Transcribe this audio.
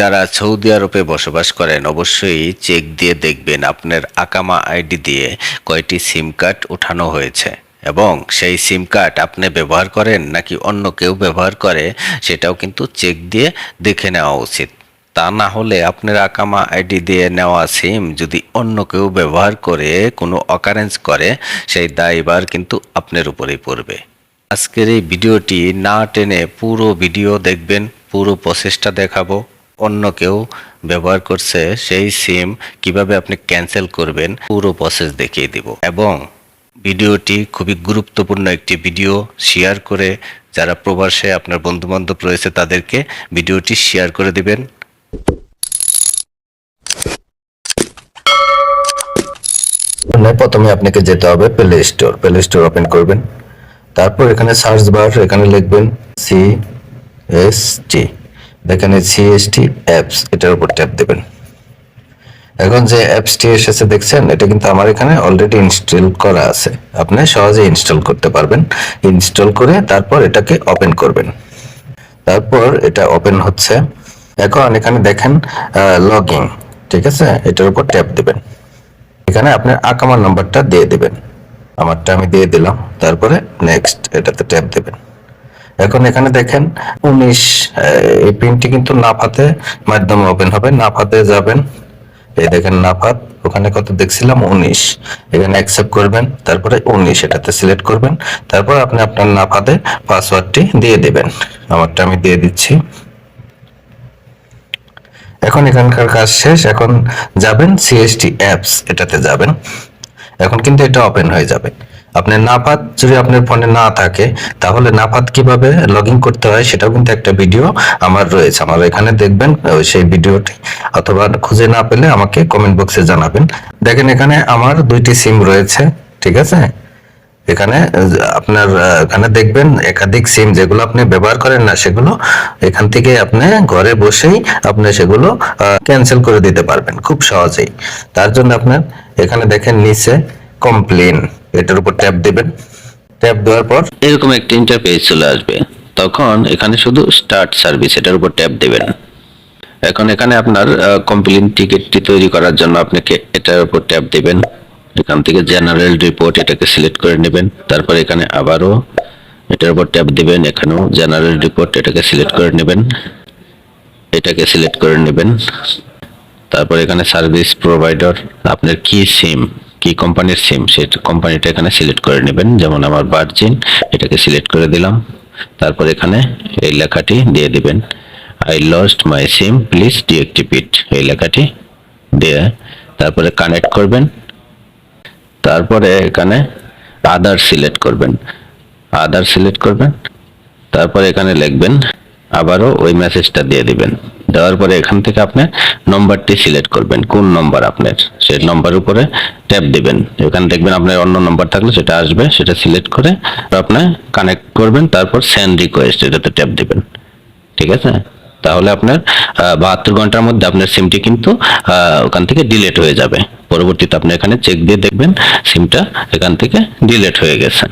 যারা সৌদি আরবে বসবাস করেন, অবশ্যই চেক দিয়ে দেখবেন আপনার আকামা আইডি দিয়ে কয়টি সিম কার্ড ওঠানো হয়েছে। এবং সেই সিম কার্ড আপনি ব্যবহার করেন নাকি অন্য কেউ ব্যবহার করে, সেটাও কিন্তু চেক দিয়ে দেখে নেওয়া উচিত। তা না হলে আপনার আকামা আইডি দিয়ে নেওয়া সিম যদি অন্য কেউ ব্যবহার করে, কোনো অকারেন্স করে, সেই দায়ভার কিন্তু আপনার উপরেই পড়বে। আজকের এই ভিডিওটি না টেনে পুরো ভিডিও দেখবেন, পুরো প্রসেসটা দেখাবো। অন্য কেউ ব্যবহার করছে সেই সিম কীভাবে আপনি ক্যান্সেল করবেন, পুরো প্রসেস দেখিয়ে দিব। এবং ভিডিওটি খুবই গুরুত্বপূর্ণ একটি ভিডিও শেয়ার করে যারা প্রবাসে আপনার বন্ধুবান্ধব রয়েছে তাদেরকে ভিডিওটি শেয়ার করে দিবেন। মানে প্রথমে আপনাকে যেতে হবে play store play store open করবেন। তারপর এখানে সার্চ বার এখানে লিখবেন সি এস টি দেখেন সিএসটি অ্যাপস এটার উপর ট্যাপ দেবেন। এখন যে অ্যাপসটি এসেছে দেখছেন, এটা কিন্তু আমার এখানে অলরেডি ইনস্টল করা আছে। আপনি সহজে ইনস্টল করতে পারবেন। ইনস্টল করে তারপর এটাকে ওপেন করবেন। তারপর এটা ওপেন হচ্ছে। এখন এখানে দেখেন লগইন ঠিক আছে? এটার উপর ট্যাপ দিবেন। এখানে আপনার আকামার নাম্বারটা দিয়ে দিবেন। আমারটা আমি দিয়ে দিলাম। তারপরে নেক্সট এটাতে ট্যাপ দেবেন। এখন এখানে দেখেন উনিশ এই পিনটি কিন্তু নাফাতে মাধ্যমে ওপেন হবে। নাফাতে যাবেন। এই দেখেন নাফাত, ওখানে কত দেখছিলাম? উনিশ। এখানে অ্যাকসেপ্ট করবেন, তারপরে উনিশ এটাতে সিলেক্ট করবেন। তারপর আপনি আপনার নাফাতে পাসওয়ার্ডটি দিয়ে দেবেন। আমারটা আমি দিয়ে দিচ্ছি। এখন এখানকার কাজ শেষ। এখন যাবেন সিএসটি অ্যাপস এটাতে যাবেন। এখন কিন্তু এটা ওপেন হয়ে যাবে। আপনার নাপাত যদি আপনার ফোনে না থাকে, তাহলে নাপাত কীভাবে লগ ইন করতে হয় সেটাও কিন্তু একটা ভিডিও আমার রয়েছে। আমার এখানে দেখবেন সেই ভিডিওটি। অথবা খুঁজে না পেলে আমাকে কমেন্ট বক্সে জানাবেন। দেখেন এখানে আমার দুইটি সিম রয়েছে, ঠিক আছে? এখানে আপনার এখানে দেখবেন একাধিক সিম যেগুলো আপনি ব্যবহার করেন না, সেগুলো এখান থেকে আপনি ঘরে বসেই আপনি সেগুলো ক্যান্সেল করে দিতে পারবেন খুব সহজেই। তার জন্য আপনার এখানে দেখেন নিচে কমপ্লেন এটার উপর ট্যাপ দেবেন। ট্যাপ দেওয়ার পর এরকম একটা ইন্টারফেস চলে আসবে। তখন এখানে শুধু স্টার্ট সার্ভিস এটার উপর ট্যাপ দেবেন। এখন এখানে আপনার কমপ্লেন টিকিটটি তৈরি করার জন্য আপনাকে এটার উপর ট্যাপ দেবেন। এখান থেকে জেনারেল রিপোর্ট এটাকে সিলেক্ট করে নেবেন। তারপর এখানে আবারও এটার উপর ট্যাপ দেবেন। এখানেও জেনারেল রিপোর্ট এটাকে সিলেক্ট করে নেবেন। এটাকে সিলেক্ট করে নেবেন। তারপর এখানে সার্ভিস প্রোভাইডার আপনার কি সিম কি কোম্পানির সিম সেই কোম্পানিটা এখানে সিলেক্ট করে নেবেন। যেমন আমার ভার্জিন এটাকে সিলেক্ট করে দিলাম। তারপর এখানে এই লেখাটি দিয়ে দিবেন। I lost my SIM please deactivate এই লেখাটি দিয়ে তারপরে কানেক্ট করবেন। তারপরে এখানে আদার সিলেক্ট করবেন। আদার সিলেক্ট করবেন। তারপরে এখানে লিখবেন, আবারও ওই মেসেজটা দিয়ে দিবেন। দেওয়ার পরে এখান থেকে আপনি নম্বরটি সিলেক্ট করবেন। কোন নম্বর আপনার? সেই নম্বর উপরে ট্যাপ দিবেন। এখানে দেখবেন আপনার অন্য নম্বর থাকলে সেটা আসবে, সেটা সিলেক্ট করে আপনি কানেক্ট করবেন, তারপর সেন্ড রিকোয়েস্ট এটাতে ট্যাপ দিবেন। ঠিক আছে? তাহলে আপনার বাহাত্তর ঘণ্টার মধ্যে আপনার সিমটি কিন্তু ওখান থেকে ডিলেট হয়ে যাবে। পরবর্তীতে আপনি এখানে চেক দিয়ে দেখবেন সিমটা এখান থেকে ডিলেট হয়ে গেছে।